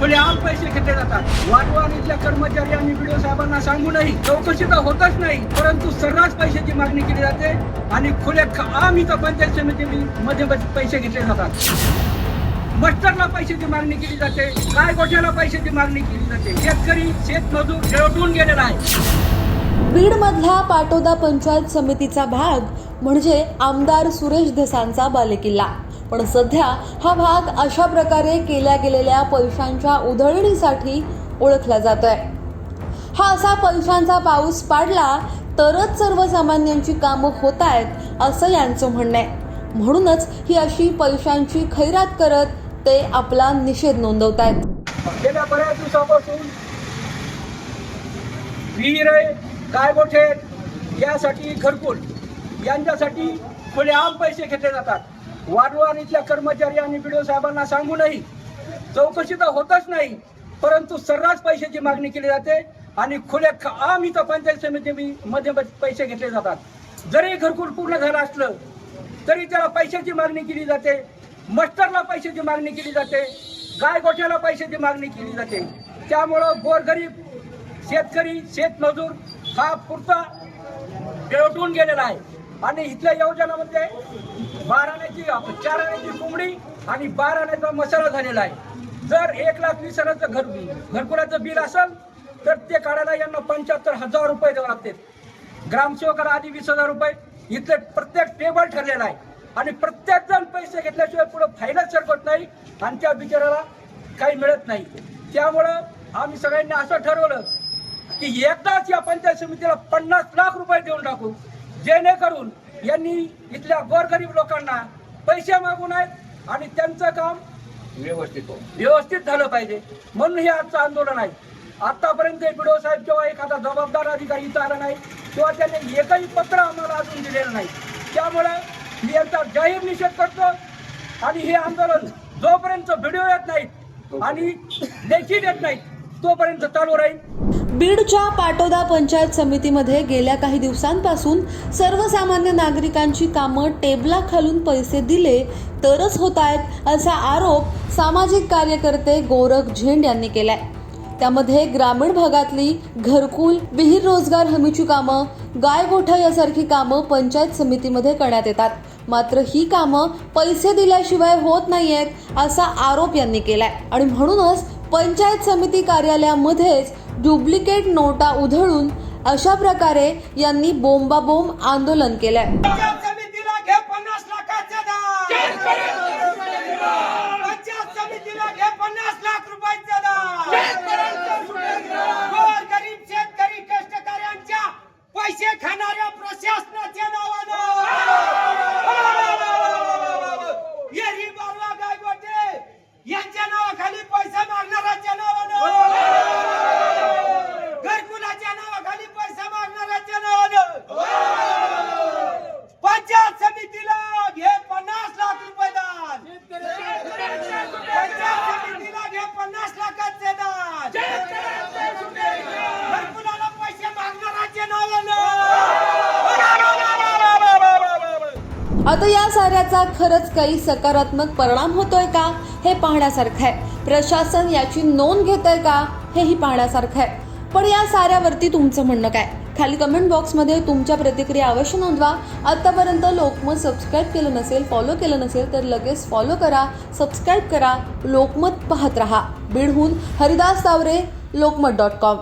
खुलेआम पैसे घेतले जातात. वाढवान इथल्या कर्मचारी आणि साहेबांना सांगूनही चौकशी तर होतच नाही परंतु सर्रास पैशाची मागणी केली जाते आणि खुले आम इथं पंचायत समितीमध्ये पैसे घेतले जातात. मस्टरला पैशाची मागणी केली जाते काय गोठ्याला पैशाची मागणी केली जाते. शेतकरी शेतमजूर शेवटून गेलेला आहे. बीडमधला पाटोदा पंचायत समितीचा भाग म्हणजे आमदार सुरेश धसांचा बालेकिल्ला. पण सध्या हा भाग अशा प्रकारे केल्या गेलेल्या पैशांच्या उधळणीसाठी ओळखला जातोय. हा असा पैशांचा पाऊस पाडला तरच सर्वसामान्यांची कामं होत आहेत असं यांचं म्हणणं आहे. म्हणूनच ही अशी पैशांची खैरात करत ते आपला निषेध नोंदवत आहेत गेल्या बऱ्याच दिवसापासून विहीर गायगोठे यासाठी घरकुल यांच्यासाठी खुलेआम पैसे घेतले जातात. वाढवान इथल्या कर्मचारी आणि बीडीओ साहेबांना सांगूनही चौकशी तर होतच नाही परंतु सर्रास पैशाची मागणी केली जाते आणि खुल्या आम इथं पंचायत समितीमध्ये पैसे घेतले जातात. जरी घरकुल पूर्ण झालं असलं तरी त्याला पैशाची मागणी केली जाते मस्टरला पैशाची मागणी केली जाते गाय गोठ्याला पैशाची मागणी केली जाते. त्यामुळं गोरगरीब शेतकरी शेतमजूर हा पुरता पेटून गेलेला आहे. आणि इथल्या योजनामध्ये बाराण्याची चार आण्याची कोंबडी आणि बारा आण्याचा मसाला झालेला आहे. जर एक लाख वीस हजाराचं घर घरकुलाचं बिल असेल तर ते काढायला यांना पंच्याहत्तर हजार रुपये द्यावे लागते ग्रामसेवकाला आधी वीस हजार रुपये. इथले प्रत्येक टेबल ठरलेला आहे. आणि प्रत्येक जण पैसे घेतल्याशिवाय पुढे फायदाच सरकत नाही आणि त्या बिचाराला काही मिळत नाही. त्यामुळं आम्ही सगळ्यांनी असं ठरवलं की एकदाच या पंचायत समितीला पन्नास लाख रुपये देऊन टाकू. जेणेकरून यांनी इथल्या गोरगरीब लोकांना पैसे मागू नयेत आणि त्यांचं काम व्यवस्थित व्यवस्थित झालं पाहिजे. म्हणून हे आजचं आंदोलन आहे. आतापर्यंत बीडो साहेब किंवा एखादा जबाबदार अधिकारी इथं आला नाही किंवा त्यांनी एकही पत्र आम्हाला अजून दिलेलं नाही. त्यामुळे मी यांचा जाहीर निषेध करतो आणि हे आंदोलन जोपर्यंत व्हिडिओ येत नाहीत आणि लेखी देत नाहीत तोपर्यंत चालू राहील. बीडच्या पाटोदा पंचायत समितीमध्ये गेल्या काही दिवसांपासून सर्वसामान्य नागरिकांची कामं टेबला खालून पैसे दिले तरच होत आहेत असा आरोप सामाजिक कार्यकर्ते गोरख झेंड यांनी केलाय. त्यामध्ये ग्रामीण भागातली घरकुल विहीर रोजगार हमीची कामं गायगोठा यासारखी कामं पंचायत समितीमध्ये करण्यात येतात. मात्र ही कामं पैसे दिल्याशिवाय होत नाहीयेत असा आरोप यांनी केलाय. आणि म्हणूनच पंचायत समिती कार्यालयामध्येच डुप्लिकेट नोटा उधळून अशा प्रकारे यांनी बोंबाबोंब आंदोलन केलंय. पैसे खाणाऱ्या घे पन्नास लाखाचे दान पंचायत समितीला घे पन्नास लाख रुपयाचे दान गोर गरीब शेतकरी कष्टकऱ्यांच्या पैसे खाणाऱ्या प्रशासनाच्या नावानं येरी बालवा गायगोटे यांच्या नावाखाली पैसा मागणाऱ्याच्या नावानं घरकुलाच्या नावाखाली पैसा मागणाऱ्याच्या नावानं पंचायत समितीला घे पन्नास लाख रुपये दान पंचायत समितीला घे पन्नास लाखाचे दान घरकुलाला पैसे मागणाऱ्याच्या नावानं आता या साऱ्याचा खरंच काही सकारात्मक परिणाम होतोय का हे पाहण्यासारखं आहे. प्रशासन याची नोंद घेत आहे का हेही पाहण्यासारखं आहे. पण या साऱ्यावरती तुमचं म्हणणं काय? खाली कमेंट बॉक्समध्ये तुमच्या प्रतिक्रिया अवश्य नोंदवा. आतापर्यंत लोकमत सबस्क्राईब केलं नसेल फॉलो केलं नसेल तर लगेच फॉलो करा सबस्क्राईब करा लोकमत पाहत रहा. बीडहून हरिदास तावरे लोकमत डॉट कॉम